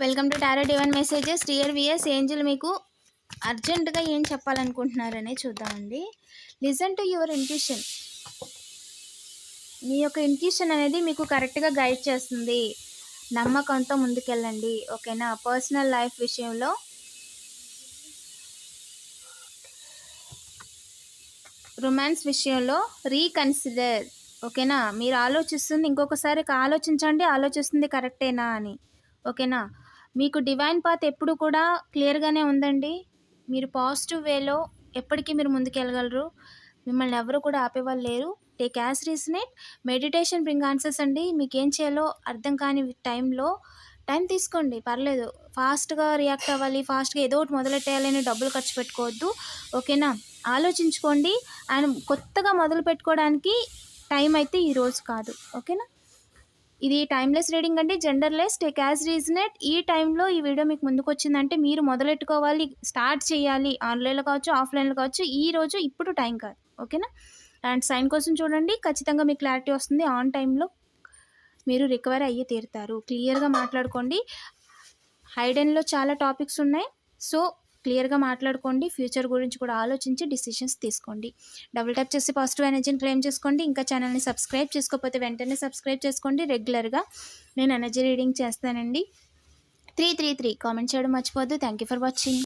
Welcome to tarot divine messages. Dear VS angel మీకు అర్జెంటుగా ఏం చెప్పాలనుకుంటున్నారనే చూద్దామండి. లిజన్ టు యువర్ ఇంట్యూషన్ మీ యొక్క ఇంట్యూషన్ అనేది మీకు కరెక్ట్గా గైడ్ చేస్తుంది. నమ్మకంతో ముందుకెళ్ళండి. ఓకేనా? పర్సనల్ లైఫ్ విషయంలో రొమాన్స్ విషయంలో రీకన్సిడర్. ఓకేనా? మీరు ఆలోచిస్తుంది ఇంకొకసారి ఆలోచించండి ఆలోచిస్తుంది కరెక్టేనా అని. ఓకేనా? మీకు డివైన్ పాత్ ఎప్పుడు కూడా క్లియర్గానే ఉందండి. మీరు పాజిటివ్ వేలో ఎప్పటికీ మీరు ముందుకెళ్ళగలరు. మిమ్మల్ని ఎవరు కూడా ఆపేవాళ్ళు లేరు take as resonate meditation bring answers అండి. మీకు ఏం చేయాలో అర్థం కాని టైంలో టైం తీసుకోండి. పర్లేదు. ఫాస్ట్గా రియాక్ట్ అవ్వాలి. ఫాస్ట్గా ఏదో ఒకటి మొదలెట్టేయాలని డబ్బులు ఖర్చు పెట్టుకోవద్దు. ఓకేనా ఆలోచించుకోండి. అండ్ కొత్తగా మొదలు పెట్టుకోవడానికి టైం అయితే ఈరోజు కాదు. ఓకేనా ఇది టైమ్లెస్ రీడింగ్ అండి జెండర్లెస్ టేక్ యాజ్ రీజనెట్ ఈ టైంలో ఈ వీడియో మీకు ముందుకు వచ్చిందంటే మీరు మొదలెట్టుకోవాలి స్టార్ట్ చేయాలి ఆన్లైన్లో కావచ్చు ఆఫ్లైన్లో కావచ్చు ఈ రోజు ఇప్పుడు టైం కాదు ఓకేనా అండ్ సైన్ కోసం చూడండి ఖచ్చితంగా మీకు క్లారిటీ వస్తుంది ఆన్ టైంలో మీరు రికవర్ అయ్యి తీరుతారు. క్లియర్గా మాట్లాడుకోండి. హైడెన్లో చాలా టాపిక్స్ ఉన్నాయి. సో క్లియర్గా మాట్లాడుకోండి. ఫ్యూచర్ గురించి కూడా ఆలోచించి డిసిషన్స్ తీసుకోండి. డబుల్ ట్యాప్ చేసి పాజిటివ్ ఎనర్జీని క్లెయిమ్ చేసుకోండి. ఇంకా ఛానల్ని సబ్స్క్రైబ్ చేసుకోకపోతే వెంటనే సబ్స్క్రైబ్ చేసుకోండి. రెగ్యులర్గా నేను ఎనర్జీ రీడింగ్ చేస్తానండి. Three three three. కామెంట్ చేయడం మర్చిపోద్దు థ్యాంక్ యూ ఫర్ వాచింగ్.